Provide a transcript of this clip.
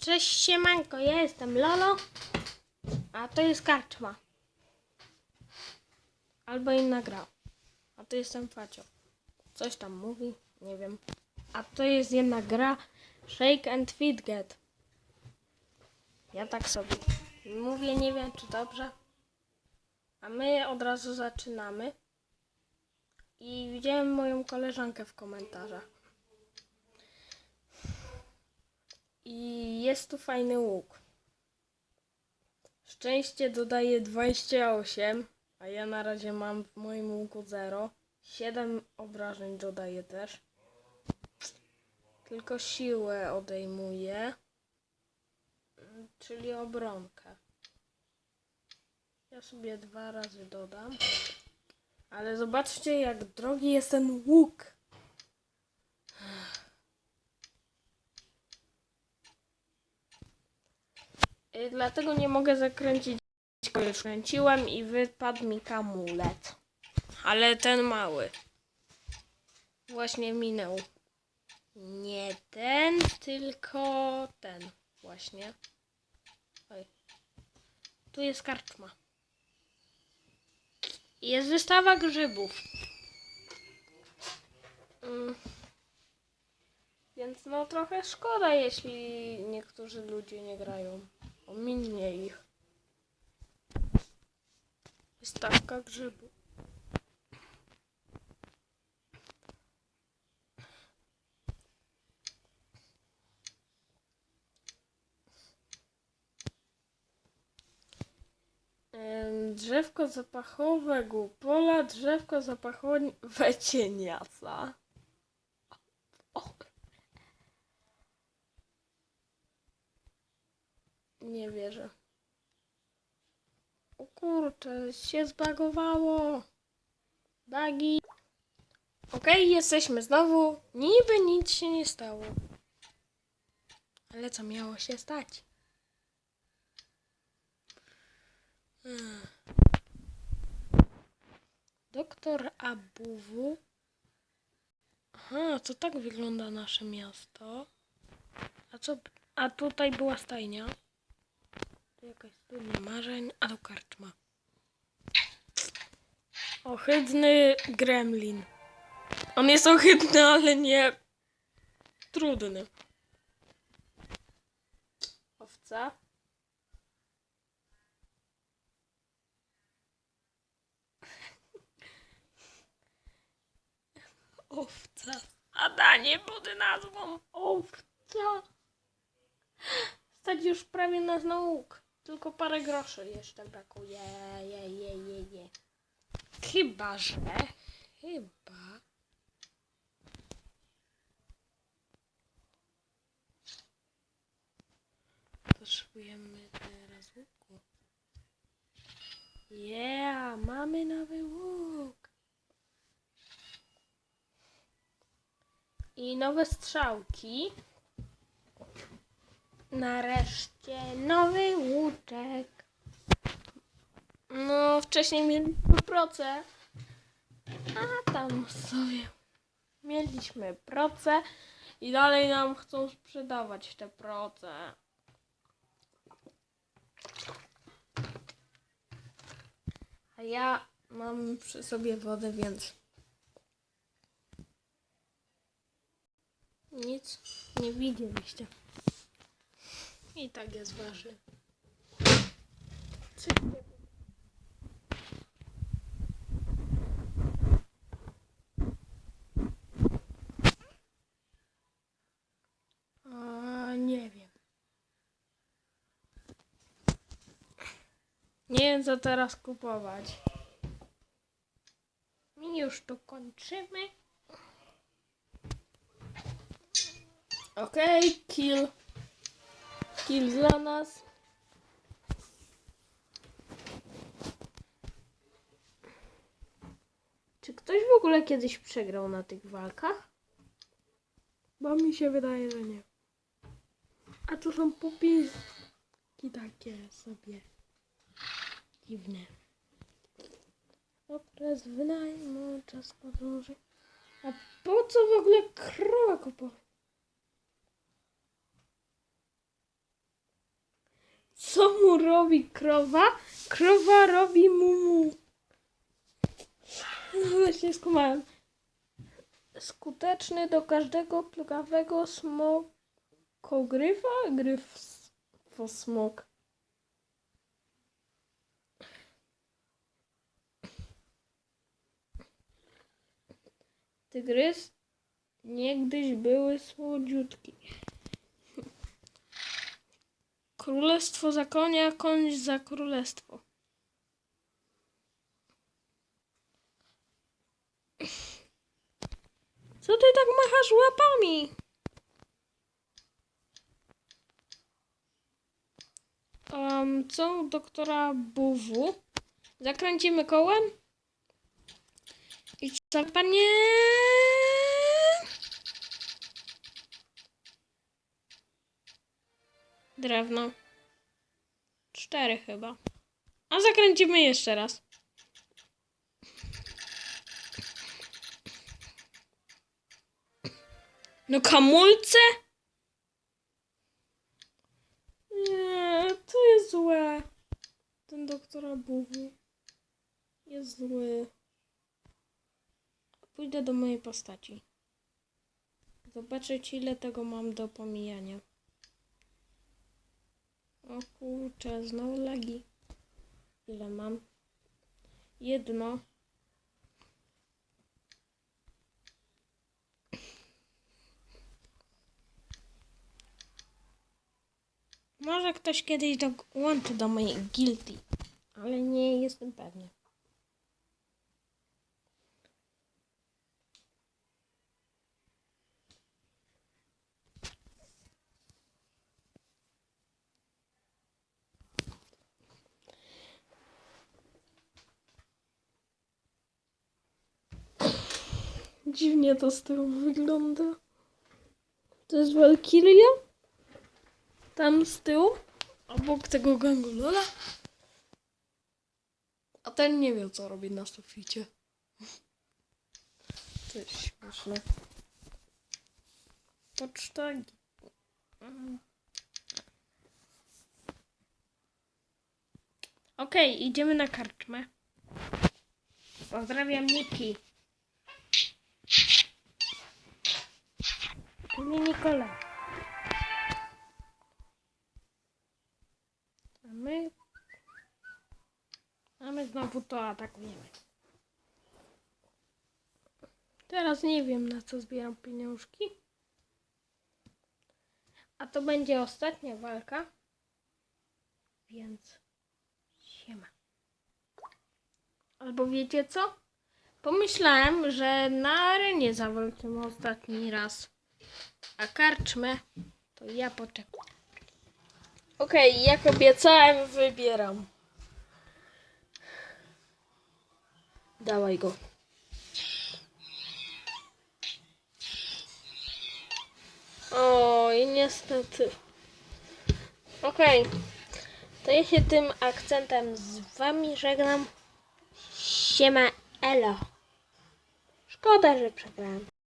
Cześć siemanko, ja jestem Lolo, a to jest karczma. Albo inna gra. A to jestem Facio. Coś tam mówi, nie wiem. A to jest jedna gra Shake and Fidget. Ja tak sobie mówię, nie wiem czy dobrze. A my od razu zaczynamy. I widziałem moją koleżankę w komentarzach. I jest tu fajny łuk. Szczęście dodaje 28, a ja na razie mam w moim łuku 0. 7 obrażeń dodaje też. Tylko siłę odejmuje, czyli obronkę. Ja sobie dwa razy dodam. Ale zobaczcie, jak drogi jest ten łuk. Dlatego nie mogę zakręcić. Kręciłem i wypadł mi kamulet. Ale ten mały. Właśnie minął. Nie ten, tylko ten. Właśnie. Oj. Tu jest karczma. Jest wystawa grzybów. Mm. Więc no trochę szkoda, jeśli niektórzy ludzie nie grają. Ominie ich. Wystawka grzybu. Em, Drzewko zapachowe głupola, drzewko zapachowe cieniasa. O. Nie wierzę. O kurczę, się zbagowało. Bagi. Okej, jesteśmy znowu. Niby nic się nie stało. Ale co miało się stać? Hmm. Doktor Abuwu. Aha, to tak wygląda nasze miasto. A co? A tutaj była stajnia. Tu jakaś studnia marzeń, a tu karczma. Ohydny gremlin. On jest ohydny, ale nie trudny. Owca. Owca. A danie pod nazwą owca. Stać już prawie nas na łuk. Tylko parę groszy jeszcze brakuje. Je, je, je, je. Chyba, że... Chyba... Potrzebujemy teraz łuku. Yeah, mamy nowy łuk. I nowe strzałki. Nareszcie nowy łuczek. No, wcześniej mieliśmy proce. A tam sobie mieliśmy proce i dalej nam chcą sprzedawać te proce. A ja mam przy sobie wodę, więc nic nie widzieliście. I tak jest waży. A, nie wiem. Nie wiem co teraz kupować. I już to kończymy. Okej, kill. Kill dla nas. Czy ktoś w ogóle kiedyś przegrał na tych walkach? Bo mi się wydaje, że nie. A to są pupiski takie sobie dziwne. Okres wynajmu, czas podróży. A po co w ogóle krowa kupować? Mumu robi krowa, krowa robi mumu. No właśnie skumałem. Skuteczny do każdego plugawego smokogryfa? Gryf smok. Tygrys niegdyś były słodziutki. Królestwo za konia, koń za królestwo. Co ty tak machasz łapami? Um, co doktora Buwu? Zakręcimy kołem? I co, panie? Drewno. Cztery chyba. A zakręcimy jeszcze raz. No kamulce? Nie, to jest złe. Ten doktora Buwu jest zły. Pójdę do mojej postaci. Zobaczyć ile tego mam do pomijania. O kurczę, znowu lagi. Ile mam? Jedno. Może ktoś kiedyś dołączy do mojej guilty, ale nie jestem pewny. Dziwnie to z tyłu wygląda. To jest Valkyria? Tam z tyłu? Obok tego gangu Lola? A ten nie wie, co robi na suficie. To jest śmieszne. Poczta... Mm. Okej, idziemy na karczmę. Pozdrawiam Niki. Czyli Nikola. A my... A my znowu to atakujemy. Teraz nie wiem na co zbieram pieniążki. A to będzie ostatnia walka. Więc siema. Albo wiecie co? Pomyślałem, że na arenie zawalczymy ostatni raz. A karczmę to ja poczekam. Okej, jak obiecałem, wybieram. Dawaj go. Oj, niestety. Okej. To ja się tym akcentem z wami żegnam. Siema, elo. Szkoda, że przegrałem.